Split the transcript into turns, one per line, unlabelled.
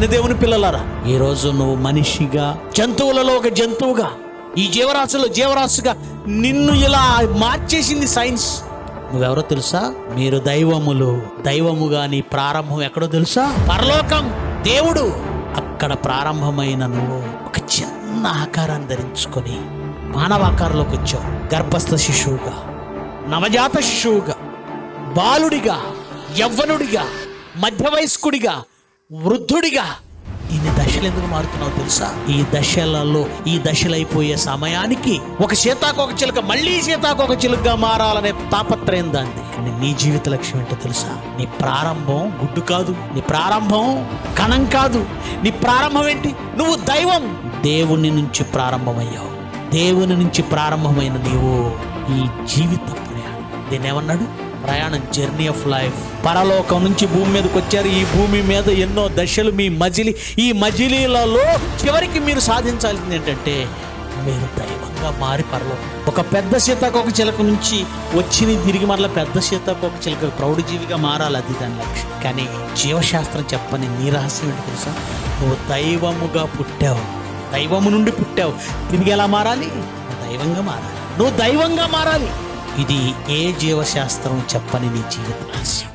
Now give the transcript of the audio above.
కానీ దేవుని పిల్లలారా ఈ రోజు నువ్వు మనిషిగా జంతువులలో ఒక జంతువుగా ఈ జీవరాశిలో జీవరాశిగా నిన్ను ఇలా మార్చేసింది సైన్స్. నువ్వెవరో తెలుసా? మీరు దైవములు. దైవముగా నీ ప్రారంభం ఎక్కడో తెలుసా? పరలోకం దేవుడు. అక్కడ ప్రారంభమైన నువ్వు ఒక చిన్న ఆకారాన్ని ధరించుకొని మానవ ఆకారంలోకి వచ్చావు. గర్భస్థ శిశువుగా నవజాత శిశువుగా బాలుడిగా యవ్వనుడిగా మధ్య వయస్కుడిగా వృద్ధుడిగా. ఇన్ని దశలు ఎందుకు మారుతున్నావు తెలుసా? ఈ దశలలో ఈ దశలైపోయే సమయానికి ఒక సీతాకోక చిలుక మళ్ళీ సీతాకోక చిలుకగా మారాలనే తాపత్రయం దాన్ని కానీ నీ జీవిత లక్ష్యం ఏంటో తెలుసా? నీ ప్రారంభం గుడ్డు కాదు నీ ప్రారంభం కణం కాదు. నీ ప్రారంభం ఏంటి? నువ్వు దైవం. దేవుని నుంచి ప్రారంభమయ్యావు. దేవుని నుంచి ప్రారంభమైన నీవు ఈ జీవిత ప్రయాణం. దీన్ని ఏమన్నాడు? ప్రయాణం జర్నీ ఆఫ్ లైఫ్ పరలోకం నుంచి భూమి మీదకి వచ్చారు. ఈ భూమి మీద ఎన్నో దశలు మీ మజిలి ఈ మజిలీలలో చివరికి మీరు సాధించాల్సింది ఏంటంటే మీరు దైవంగా మారి పరలోకం. ఒక పెద్ద సీతాకోక చిలక నుంచి వచ్చిన తిరిగి మరలా పెద్ద సీతాకోక చిలక ప్రౌఢజీవిగా మారాలి అది దాని లక్ష్యం. కానీ జీవశాస్త్రం చెప్పని నీ రహస్యం ఏంటి తెలుసా? నువ్వు దైవముగా పుట్టావు. దైవము నుండి పుట్టావు. తిరిగి ఎలా మారాలి? దైవంగా మారాలి. నువ్వు దైవంగా మారాలి. ఇది ఏ జీవశాస్త్రం చెప్పని నీ జీవిత రహస్యం?